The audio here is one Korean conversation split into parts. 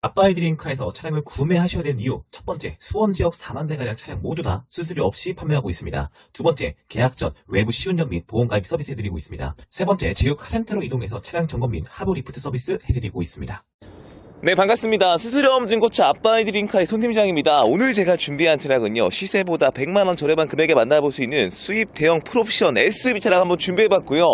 아빠이드링카에서 차량을 구매하셔야 되는 이유 첫 번째, 수원 지역 4만 대가량 차량 모두 다 수수료 없이 판매하고 있습니다. 두 번째, 계약 전 외부 시운전 및 보험 가입 서비스 해드리고 있습니다. 세 번째, 제휴 카센터로 이동해서 차량 점검 및 하부 리프트 서비스 해드리고 있습니다. 네 반갑습니다. 수수료 없는 고차 아빠이드링카의 손팀장입니다. 오늘 제가 준비한 차량은요 시세보다 100만원 저렴한 금액에 만나볼 수 있는 수입 대형 풀옵션 SUV 차량 한번 준비해봤고요.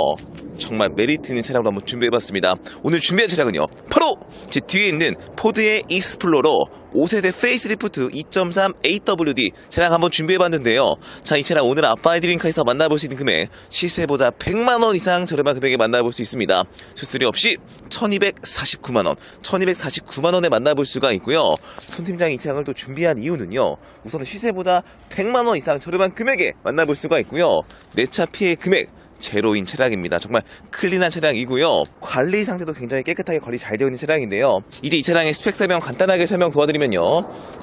정말 메리트 있는 차량으로 한번 준비해봤습니다. 오늘 준비한 차량은요 바로 제 뒤에 있는 포드의 익스플로러 5세대 페이스리프트 2.3 AWD 차량 한번 준비해봤는데요. 자, 이 차량 오늘 아빠이드링카에서 만나볼 수 있는 금액 시세보다 100만원 이상 저렴한 금액에 만나볼 수 있습니다. 수수료 없이 1249만원, 1249만원에 만나볼 수가 있고요. 손 팀장이 이 차량을 또 준비한 이유는요. 우선은 시세보다 100만원 이상 저렴한 금액에 만나볼 수가 있고요. 내 차 피해 금액 제로인 차량입니다. 정말 클린한 차량이고요. 관리 상태도 굉장히 깨끗하게 관리 잘 되어 있는 차량인데요. 이제 이 차량의 스펙 설명 간단하게 설명 도와드리면요.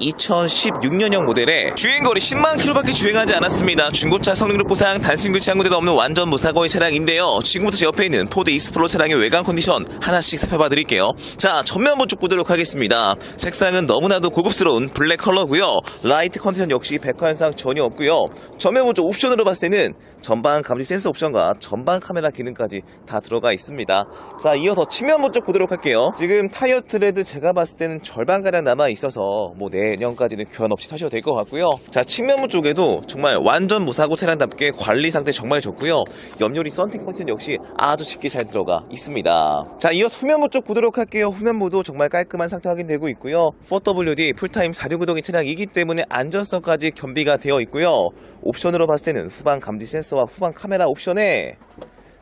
2016년형 모델에 주행거리 10만 킬로밖에 주행하지 않았습니다. 중고차 성능력 보상 단순 교체 한 군데도 없는 완전 무사고의 차량인데요. 지금부터 제 옆에 있는 포드 익스플로 차량의 외관 컨디션 하나씩 살펴봐 드릴게요. 자, 전면 한번 쭉 보도록 하겠습니다. 색상은 너무나도 고급스러운 블랙 컬러고요. 라이트 컨디션 역시 백화 현상 전혀 없고요. 전면 먼저 옵션으로 봤을 때는 전방 감지 센서 옵션과 전방 카메라 기능까지 다 들어가 있습니다. 자, 이어서 측면 먼저 보도록 할게요. 지금 타이어 트레드 제가 봤을 때는 절반가량 남아 있어서 뭐 내년까지는 교환 없이 타셔도 될 것 같고요. 자, 측면부 쪽에도 정말 완전 무사고 차량답게 관리 상태 정말 좋고요. 옆유리 썬팅 컨텐 역시 아주 짙게 잘 들어가 있습니다. 자, 이어 후면부 쪽 보도록 할게요. 후면부도 정말 깔끔한 상태 확인되고 있고요. 4WD 풀타임 469동의 차량이기 때문에 안전성까지 겸비가 되어 있고요. 옵션으로 봤을 때는 후방 감지 센서와 후방 카메라 옵션에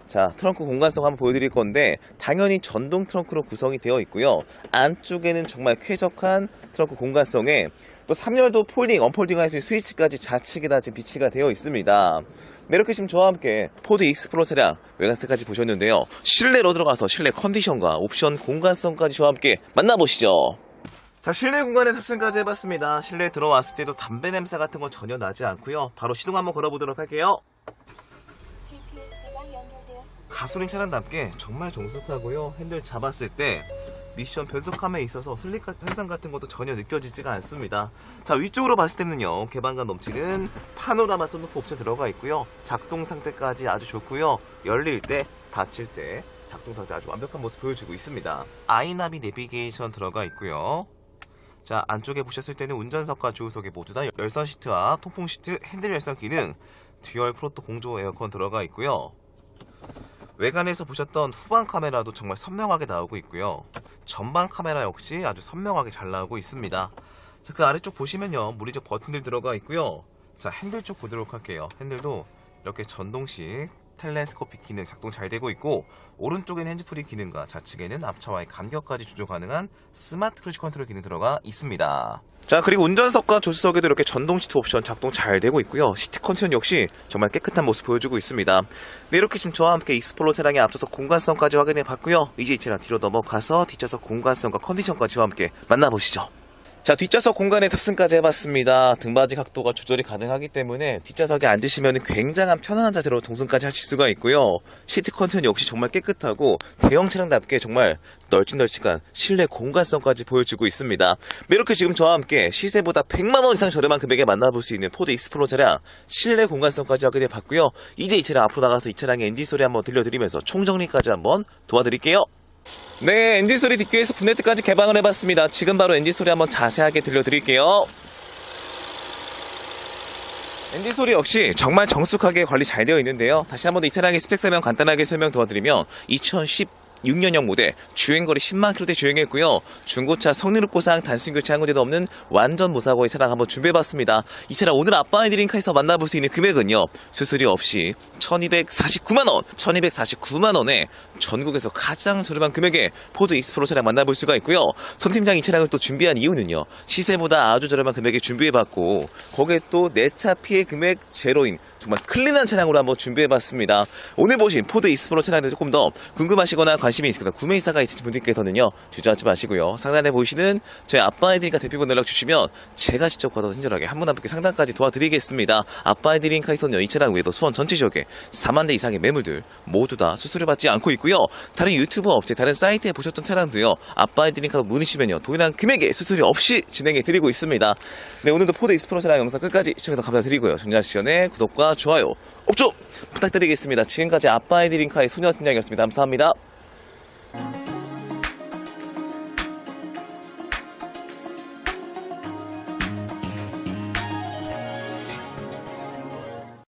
자, 트렁크 공간성 한번 보여드릴 건데, 당연히 전동 트렁크로 구성이 되어 있고요. 안쪽에는 정말 쾌적한 트렁크 공간성에 또 3열도 폴딩, 언폴딩 할 수 있는 스위치까지 좌측에 다 지금 비치가 되어 있습니다. 네, 이렇게 지금 저와 함께 포드 익스플로 차량 외관스까지 보셨는데요. 실내로 들어가서 실내 컨디션과 옵션 공간성까지 저와 함께 만나보시죠. 자, 실내 공간에 탑승까지 해봤습니다. 실내에 들어왔을 때도 담배 냄새 같은 건 전혀 나지 않고요. 바로 시동 한번 걸어보도록 할게요. 가솔린 차량답게 정말 정숙하고요. 핸들 잡았을 때 미션 변속함에 있어서 슬립 현상 같은 것도 전혀 느껴지지가 않습니다. 자 위쪽으로 봤을 때는요 개방감 넘치는 파노라마 선루프 옵션 들어가 있고요. 작동 상태까지 아주 좋고요. 열릴 때 닫힐 때 작동 상태 아주 완벽한 모습 보여주고 있습니다. 아이나비 내비게이션 들어가 있고요. 자 안쪽에 보셨을 때는 운전석과 조수석에 모두 다 열선 시트와 통풍 시트, 핸들 열선 기능, 듀얼 프로토 공조 에어컨 들어가 있고요. 외관에서 보셨던 후방 카메라도 정말 선명하게 나오고 있고요. 전방 카메라 역시 아주 선명하게 잘 나오고 있습니다. 자, 그 아래쪽 보시면요. 물리적 버튼들 들어가 있고요. 자, 핸들 쪽 보도록 할게요. 핸들도 이렇게 전동식 텔레스코픽 기능 작동 잘 되고 있고 오른쪽에는 핸즈프리 기능과 좌측에는 앞차와의 간격까지 조절 가능한 스마트 크루즈 컨트롤 기능 들어가 있습니다. 자 그리고 운전석과 조수석에도 이렇게 전동 시트 옵션 작동 잘 되고 있고요. 시트 컨디션 역시 정말 깨끗한 모습 보여주고 있습니다. 네 이렇게 지금 저와 함께 익스플로 차량에 앞서서 공간성까지 확인해 봤고요. 이제 이 차량 뒤로 넘어가서 뒷좌석 공간성과 컨디션까지 저와 함께 만나보시죠. 자 뒷좌석 공간에 탑승까지 해봤습니다. 등받이 각도가 조절이 가능하기 때문에 뒷좌석에 앉으시면 굉장한 편안한 자세로 동승까지 하실 수가 있고요. 시트 컨디션 역시 정말 깨끗하고 대형 차량답게 정말 널찍널찍한 실내 공간성까지 보여주고 있습니다. 네, 이렇게 지금 저와 함께 시세보다 100만원 이상 저렴한 금액에 만나볼 수 있는 포드 익스플로 차량 실내 공간성까지 확인해 봤고요. 이제 이 차량 앞으로 나가서 이 차량의 엔진 소리 한번 들려드리면서 총정리까지 한번 도와드릴게요 네, 엔진 소리 듣기 위해서 분네트까지 개방을 해봤습니다. 지금 바로 엔진 소리 한번 자세하게 들려드릴게요. 엔진 소리 역시 정말 정숙하게 관리 잘 되어 있는데요. 다시 한번 이 차량의 스펙 설명 간단하게 설명 도와드리면 2010 6년형 모델 주행거리 10만 킬로대 주행했고요. 중고차 성능력 보상 단순 교체 한 군데도 없는 완전 무사고의 차량 한번 준비해봤습니다. 이 차량 오늘 아빠의 드링카에서 만나볼 수 있는 금액은요. 수수료 없이 1249만원 1249만원에 전국에서 가장 저렴한 금액에 포드 익스프로 차량 만나볼 수가 있고요. 손 팀장 이 차량을 또 준비한 이유는요. 시세보다 아주 저렴한 금액에 준비해봤고 거기에 또 내 차 피해 금액 제로인 정말 클린한 차량으로 한번 준비해봤습니다. 오늘 보신 포드 이스프로 대해 조금 더 궁금하시거나 관심이 있으거나 구매 의사가 있으신 분들께서는요 주저하지 마시고요 상단에 보시는 저희 아빠아이들인카 대표번 연락 주시면 제가 직접 받아서 친절하게 한 분 한 분께 상담까지 도와드리겠습니다. 아빠아이들인카에서는요 이 차량 외에도 수원 전체 지역에 4만 대 이상의 매물들 모두 다 수수료 받지 않고 있고요 다른 유튜브 업체 다른 사이트에 보셨던 차량도요 아빠아이들인카 문의 주시면요 동일한 금액에 수수료 없이 진행해 드리고 있습니다. 네 오늘도 포드 이스프로 차량 영상 끝까지 시청해서 감사드리고요 정자시연의 구독과 좋아요 업조 부탁드리겠습니다. 지금까지 아빠아이들인카의 소녀팀장이었습니다. 감사합니다.